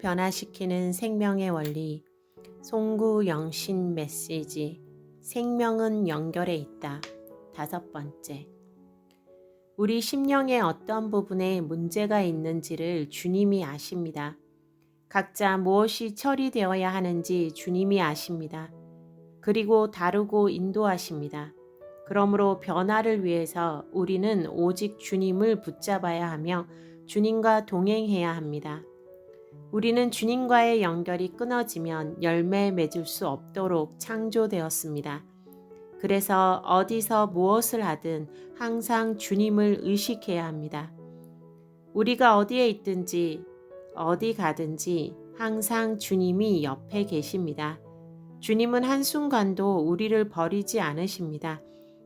변화시키는 생명의 원리. 송구 영신 메시지. 생명은 연결해 있다. 다섯 번째. 우리 심령의 어떤 부분에 문제가 있는지를 주님이 아십니다. 각자 무엇이 처리되어야 하는지 주님이 아십니다. 그리고 다루고 인도하십니다. 그러므로 변화를 위해서 우리는 오직 주님을 붙잡아야 하며 주님과 동행해야 합니다. 우리는 주님과의 연결이 끊어지면 열매 맺을 수 없도록 창조되었습니다. 그래서 어디서 무엇을 하든 항상 주님을 의식해야 합니다. 우리가 어디에 있든지 어디 가든지 항상 주님이 옆에 계십니다. 주님은 한순간도 우리를 버리지 않으십니다.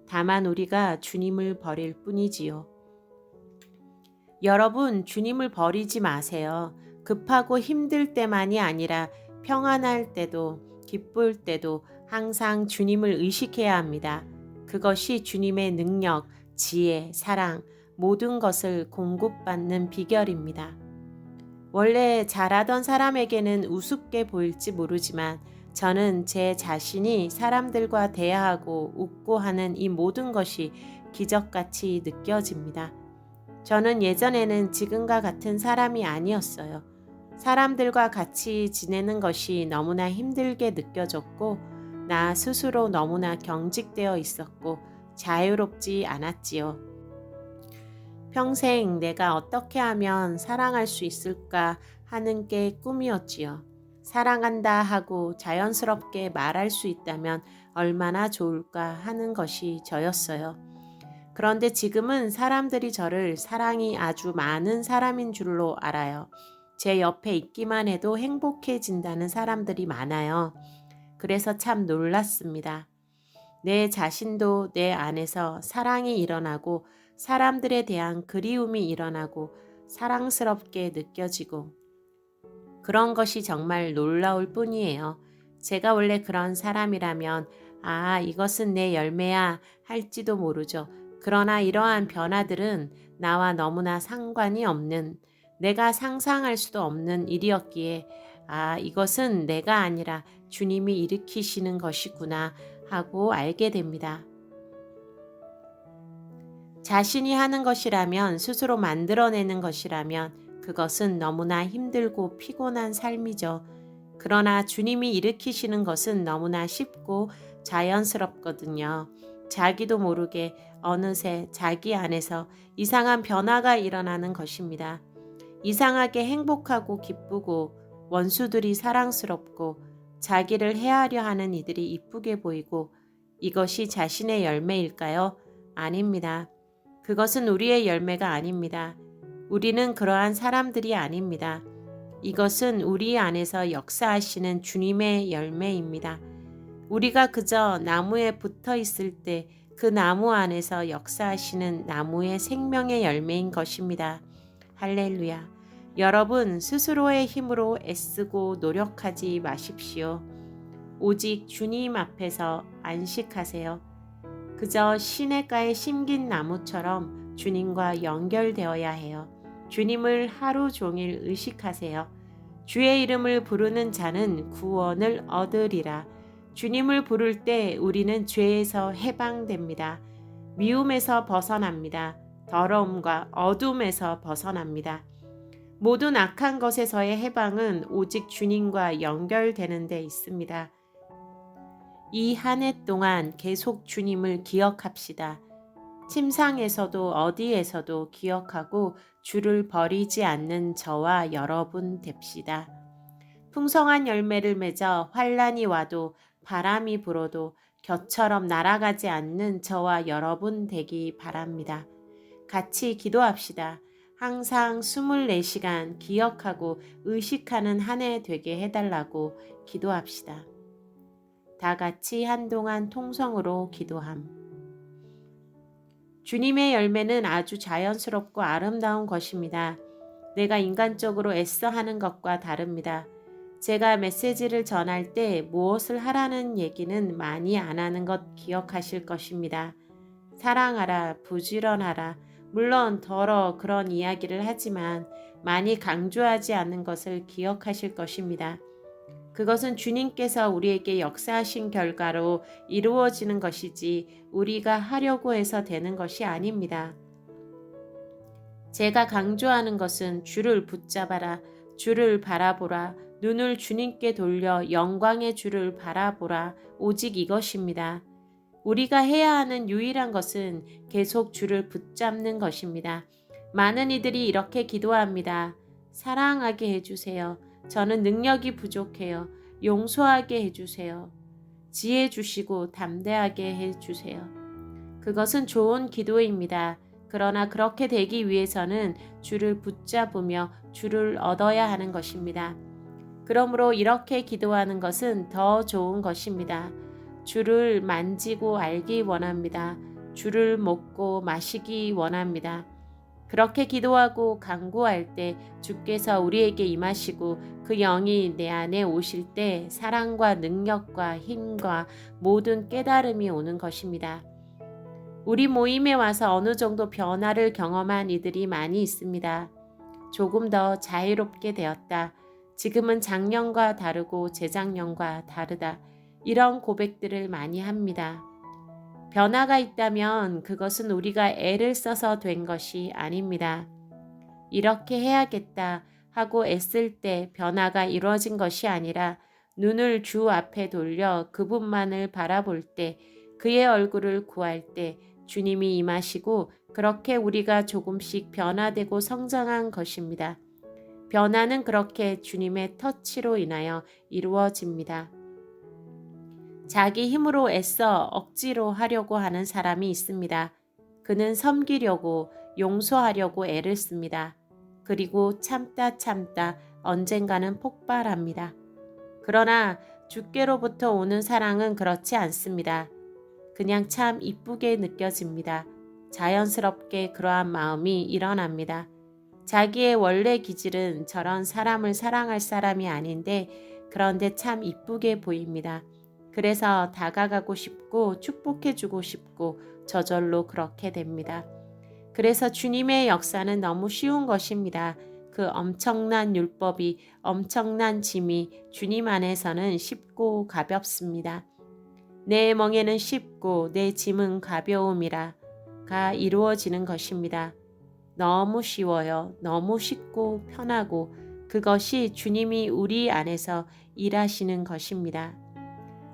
다만 우리가 주님을 버릴 뿐이지요. 여러분, 주님을 버리지 마세요. 급하고 힘들 때만이 아니라 평안할 때도 기쁠 때도 항상 주님을 의식해야 합니다. 그것이 주님의 능력, 지혜, 사랑, 모든 것을 공급받는 비결입니다. 원래 잘하던 사람에게는 우습게 보일지 모르지만 저는 제 자신이 사람들과 대화하고 웃고 하는 이 모든 것이 기적같이 느껴집니다. 저는 예전에는 지금과 같은 사람이 아니었어요. 사람들과 같이 지내는 것이 너무나 힘들게 느껴졌고, 나 스스로 너무나 경직되어 있었고, 자유롭지 않았지요. 평생 내가 어떻게 하면 사랑할 수 있을까 하는 게 꿈이었지요. 사랑한다 하고 자연스럽게 말할 수 있다면 얼마나 좋을까 하는 것이 저였어요. 그런데 지금은 사람들이 저를 사랑이 아주 많은 사람인 줄로 알아요. 제 옆에 있기만 해도 행복해진다는 사람들이 많아요. 그래서 참 놀랐습니다. 내 자신도 내 안에서 사랑이 일어나고 사람들에 대한 그리움이 일어나고 사랑스럽게 느껴지고 그런 것이 정말 놀라울 뿐이에요. 제가 원래 그런 사람이라면 아, 이것은 내 열매야 할지도 모르죠. 그러나 이러한 변화들은 나와 너무나 상관이 없는 내가 상상할 수도 없는 일이었기에 아, 이것은 내가 아니라 주님이 일으키시는 것이구나 하고 알게 됩니다. 자신이 하는 것이라면 스스로 만들어내는 것이라면 그것은 너무나 힘들고 피곤한 삶이죠. 그러나 주님이 일으키시는 것은 너무나 쉽고 자연스럽거든요. 자기도 모르게 어느새 자기 안에서 이상한 변화가 일어나는 것입니다. 이상하게 행복하고 기쁘고 원수들이 사랑스럽고 자기를 해하려 하는 이들이 이쁘게 보이고 이것이 자신의 열매일까요? 아닙니다. 그것은 우리의 열매가 아닙니다. 우리는 그러한 사람들이 아닙니다. 이것은 우리 안에서 역사하시는 주님의 열매입니다. 우리가 그저 나무에 붙어 있을 때 그 나무 안에서 역사하시는 나무의 생명의 열매인 것입니다. 할렐루야. 여러분 스스로의 힘으로 애쓰고 노력하지 마십시오. 오직 주님 앞에서 안식하세요. 그저 시냇가에 심긴 나무처럼 주님과 연결되어야 해요. 주님을 하루 종일 의식하세요. 주의 이름을 부르는 자는 구원을 얻으리라. 주님을 부를 때 우리는 죄에서 해방됩니다. 미움에서 벗어납니다. 더러움과 어둠에서 벗어납니다. 모든 악한 것에서의 해방은 오직 주님과 연결되는 데 있습니다. 이 한 해 동안 계속 주님을 기억합시다. 침상에서도 어디에서도 기억하고 주를 버리지 않는 저와 여러분 됩시다. 풍성한 열매를 맺어 환란이 와도 바람이 불어도 곁처럼 날아가지 않는 저와 여러분 되기 바랍니다. 같이 기도합시다. 항상 24시간 기억하고 의식하는 한 해 되게 해달라고 기도합시다. 다 같이 한동안 통성으로 기도함. 주님의 열매는 아주 자연스럽고 아름다운 것입니다. 내가 인간적으로 애써 하는 것과 다릅니다. 제가 메시지를 전할 때 무엇을 하라는 얘기는 많이 안 하는 것 기억하실 것입니다. 사랑하라, 부지런하라, 물론 더러 그런 이야기를 하지만 많이 강조하지 않는 것을 기억하실 것입니다. 그것은 주님께서 우리에게 역사하신 결과로 이루어지는 것이지 우리가 하려고 해서 되는 것이 아닙니다. 제가 강조하는 것은 주를 붙잡아라, 주를 바라보라, 눈을 주님께 돌려 영광의 주를 바라보라, 오직 이것입니다. 우리가 해야 하는 유일한 것은 계속 주를 붙잡는 것입니다. 많은 이들이 이렇게 기도합니다. 사랑하게 해주세요. 저는 능력이 부족해요. 용서하게 해주세요. 지혜 주시고 담대하게 해주세요. 그것은 좋은 기도입니다. 그러나 그렇게 되기 위해서는 주를 붙잡으며 주를 얻어야 하는 것입니다. 그러므로 이렇게 기도하는 것은 더 좋은 것입니다. 주를 만지고 알기 원합니다. 주를 먹고 마시기 원합니다. 그렇게 기도하고 강구할 때 주께서 우리에게 임하시고 그 영이 내 안에 오실 때 사랑과 능력과 힘과 모든 깨달음이 오는 것입니다. 우리 모임에 와서 어느 정도 변화를 경험한 이들이 많이 있습니다. 조금 더 자유롭게 되었다. 지금은 작년과 다르고 재작년과 다르다. 이런 고백들을 많이 합니다. 변화가 있다면 그것은 우리가 애를 써서 된 것이 아닙니다. 이렇게 해야겠다 하고 애쓸 때 변화가 이루어진 것이 아니라 눈을 주 앞에 돌려 그분만을 바라볼 때 그의 얼굴을 구할 때 주님이 임하시고 그렇게 우리가 조금씩 변화되고 성장한 것입니다. 변화는 그렇게 주님의 터치로 인하여 이루어집니다. 자기 힘으로 애써 억지로 하려고 하는 사람이 있습니다. 그는 섬기려고 용서하려고 애를 씁니다. 그리고 참다 참다 언젠가는 폭발합니다. 그러나 주께로부터 오는 사랑은 그렇지 않습니다. 그냥 참 이쁘게 느껴집니다. 자연스럽게 그러한 마음이 일어납니다. 자기의 원래 기질은 저런 사람을 사랑할 사람이 아닌데 그런데 참 이쁘게 보입니다. 그래서 다가가고 싶고 축복해주고 싶고 저절로 그렇게 됩니다. 그래서 주님의 역사는 너무 쉬운 것입니다. 그 엄청난 율법이 엄청난 짐이 주님 안에서는 쉽고 가볍습니다. 내 멍에는 쉽고 내 짐은 가벼움이라가 이루어지는 것입니다. 너무 쉬워요. 너무 쉽고 편하고 그것이 주님이 우리 안에서 일하시는 것입니다.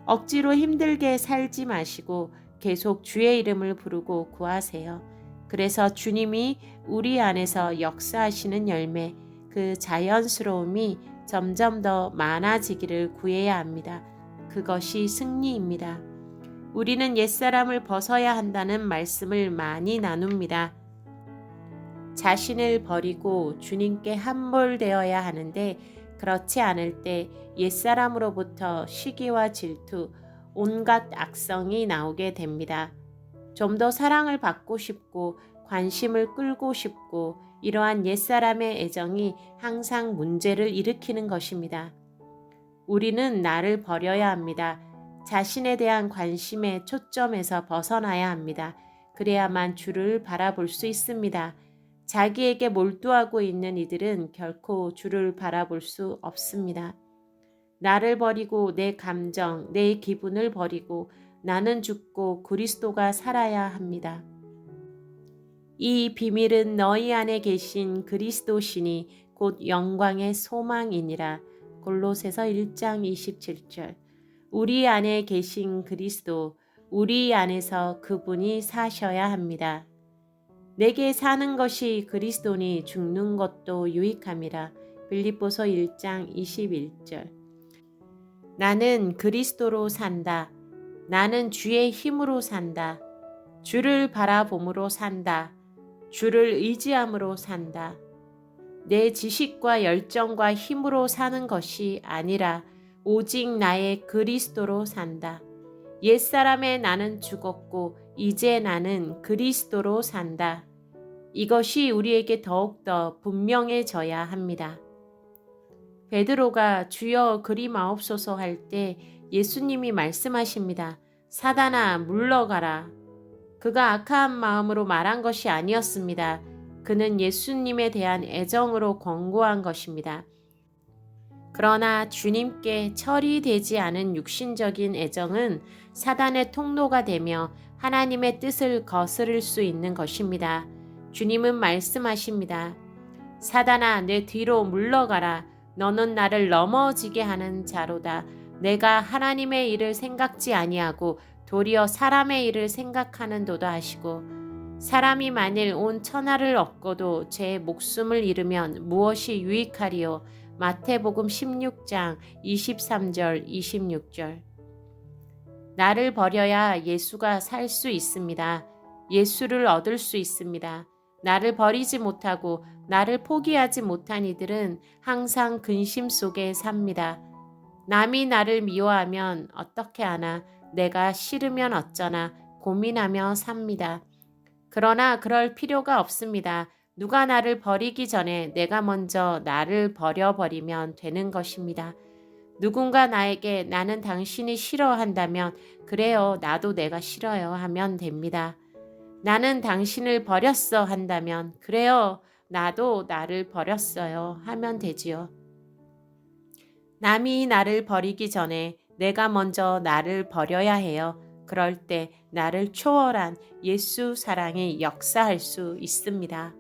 억지로 힘들게 살지 마시고 계속 주의 이름을 부르고 구하세요. 그래서 주님이 우리 안에서 역사하시는 열매, 그 자연스러움이 점점 더 많아지기를 구해야 합니다. 그것이 승리입니다. 우리는 옛사람을 벗어야 한다는 말씀을 많이 나눕니다. 자신을 버리고 주님께 함몰되어야 하는데 그렇지 않을 때 옛사람으로부터 시기와 질투, 온갖 악성이 나오게 됩니다. 좀 더 사랑을 받고 싶고 관심을 끌고 싶고 이러한 옛사람의 애정이 항상 문제를 일으키는 것입니다. 우리는 나를 버려야 합니다. 자신에 대한 관심의 초점에서 벗어나야 합니다. 그래야만 주를 바라볼 수 있습니다. 자기에게 몰두하고 있는 이들은 결코 주를 바라볼 수 없습니다. 나를 버리고 내 감정, 내 기분을 버리고 나는 죽고 그리스도가 살아야 합니다. 이 비밀은 너희 안에 계신 그리스도신이 곧 영광의 소망이니라. 골로새서 1장 27절. 우리 안에 계신 그리스도, 우리 안에서 그분이 사셔야 합니다. 내게 사는 것이 그리스도니 죽는 것도 유익함이라. 빌립보서 1장 21절. 나는 그리스도로 산다. 나는 주의 힘으로 산다. 주를 바라봄으로 산다. 주를 의지함으로 산다. 내 지식과 열정과 힘으로 사는 것이 아니라 오직 나의 그리스도로 산다. 옛사람의 나는 죽었고 이제 나는 그리스도로 산다. 이것이 우리에게 더욱더 분명해져야 합니다. 베드로가 주여 그리 마옵소서 할 때 예수님이 말씀하십니다. 사단아 물러가라. 그가 악한 마음으로 말한 것이 아니었습니다. 그는 예수님에 대한 애정으로 권고한 것입니다. 그러나 주님께 처리되지 않은 육신적인 애정은 사단의 통로가 되며 하나님의 뜻을 거스를 수 있는 것입니다. 주님은 말씀하십니다. 사단아, 내 뒤로 물러가라. 너는 나를 넘어지게 하는 자로다. 내가 하나님의 일을 생각지 아니하고 도리어 사람의 일을 생각하는도다 하시고 사람이 만일 온 천하를 얻고도 제 목숨을 잃으면 무엇이 유익하리요? 마태복음 16장 23절 26절 나를 버려야 예수가 살 수 있습니다. 예수를 얻을 수 있습니다. 나를 버리지 못하고 나를 포기하지 못한 이들은 항상 근심 속에 삽니다. 남이 나를 미워하면 어떻게 하나, 내가 싫으면 어쩌나 고민하며 삽니다. 그러나 그럴 필요가 없습니다. 누가 나를 버리기 전에 내가 먼저 나를 버려버리면 되는 것입니다. 누군가 나에게 나는 당신이 싫어한다면 그래요, 나도 내가 싫어요 하면 됩니다. 나는 당신을 버렸어 한다면 그래요, 나도 나를 버렸어요 하면 되지요. 남이 나를 버리기 전에 내가 먼저 나를 버려야 해요. 그럴 때 나를 초월한 예수 사랑이 역사할 수 있습니다.